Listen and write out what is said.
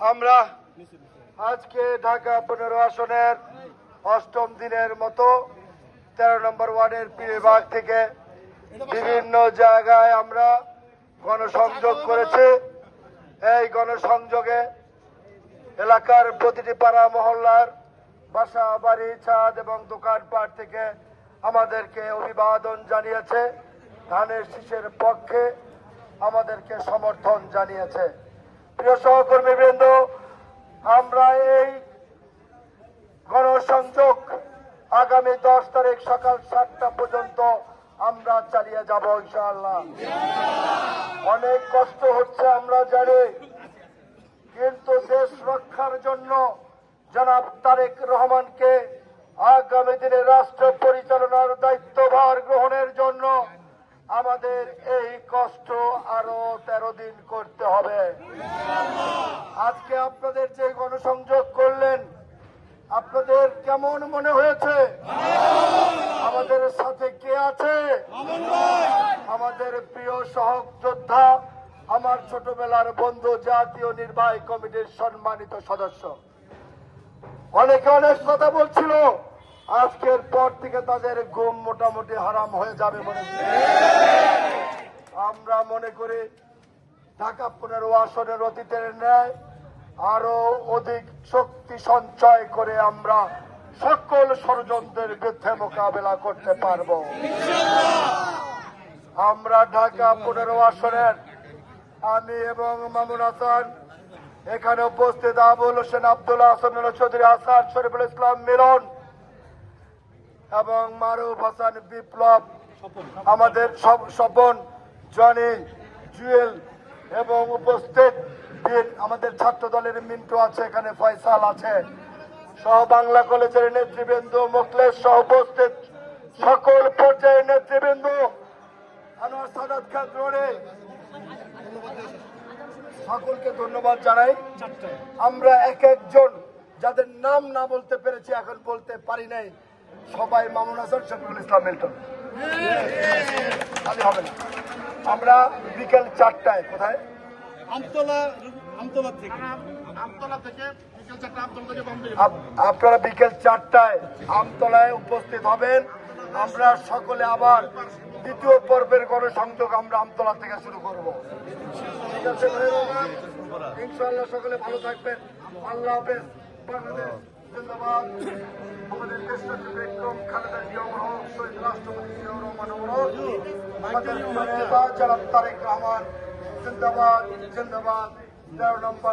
আমরা আজকে ঢাকা পনেরো আসনের অষ্টম দিনের মতো তেরো নম্বর ওয়ার্ডের বিভাগ থেকে বিভিন্ন জায়গায় আমরা গণসংযোগ করেছি। এই গণসংযোগে এলাকার প্রতিটি পাড়া, মহল্লার বাসা, বাড়ি, ছাদ এবং দোকানপাট থেকে আমাদেরকে অভিবাদন জানিয়েছে। ধানের শীষের পক্ষে আমাদেরকে সমর্থন জানিয়েছে। প্রিয় সহকর্মী বৃন্দ আমরা এই গণসংযোগ আগামী দশ তারিখ সকাল সাতটা পর্যন্ত আমরা চালিয়ে যাব ইনশাআল্লাহ। অনেক কষ্ট হচ্ছে আমরা জানি, কিন্তু দেশ রক্ষার জন্য জনাব তারেক রহমানকে আগামী দিনে রাষ্ট্র পরিচালনার দায়িত্বভার গ্রহণের জন্য আমাদের এই কষ্ট আরও তেরো দিন করতে হবে। আজকে আপনাদের যে গণসংযোগ করলেন, আপনাদের কেমন মনে হয়েছে? আমাদের সাথে কে আছে? আমাদের প্রিয় সহযোদ্ধা, আমার ছোটবেলার বন্ধু, জাতীয় নির্বাহী কমিটির সম্মানিত সদস্য। অনেকে অনেক কথা বলছিল, আজকের পর থেকে তাদের ঘুম মোটামুটি হারাম হয়ে যাবে মনে মনে করি ঢাকা পনেরো আসনের অতীতের ন্যায় আরও অধিক শক্তি সঞ্চয় করে আমরা সকল ষড়যন্ত্রের বিরুদ্ধে মোকাবেলা করতে পারব। আমরা ঢাকা পনেরো আসনের আমি এবং মামুন হাসান, এখানে উপস্থিত আবুল হোসেন আব্দুল্লাহ হাসান চৌধুরী হাসান শরীফুল ইসলাম মিলন এবং মারুফ হাসান বিপ্লব, আমাদের সব স্বপন জনি, জুয়েল এবং উপস্থিত আমাদের ছাত্র দলের মিন্টু আছে, এখানে ফয়সাল আছে। সহ বাংলা কলেজের নেতৃবৃন্দ মুখলেশ সহ উপস্থিত সকল পর্যায়ের নেতৃবৃন্দ। আনোয়ার সাদাত রোডে সকলকে ধন্যবাদ জানাই। আমরা এক একজন যাদের নাম না বলতে পেরেছি, এখন বলতে পারি নাই। সবাই মামুন হাসান, শফিকুল ইসলাম মিল্টন। হবে না। আমরা বিকেল চারটায় কোথায়? আমতলা আমতলা থেকে। আমতলা থেকে আপনারা বিকেল চারটায় আমতলায় উপস্থিত হবেন। আমরা সকলে আবার দ্বিতীয় পর্বের গণসংযোগ আমরা আমতলা থেকে শুরু করব। ঠিক আছে ভাই সকলে ভালো থাকবেন। আল্লাহ হাফেজ। বাংলাদেশ জিন্দাবাদ। আমাদের দেশটা বিক্রম খালেদা জিয়াউর অমর শহীদ রাষ্ট্রপতি জিয়াউর রহমান অমর আমাদের নেতা জনাব তারেক রহমান, জিন্দাবাদ জিন্দাবাদ। তেরো নম্বর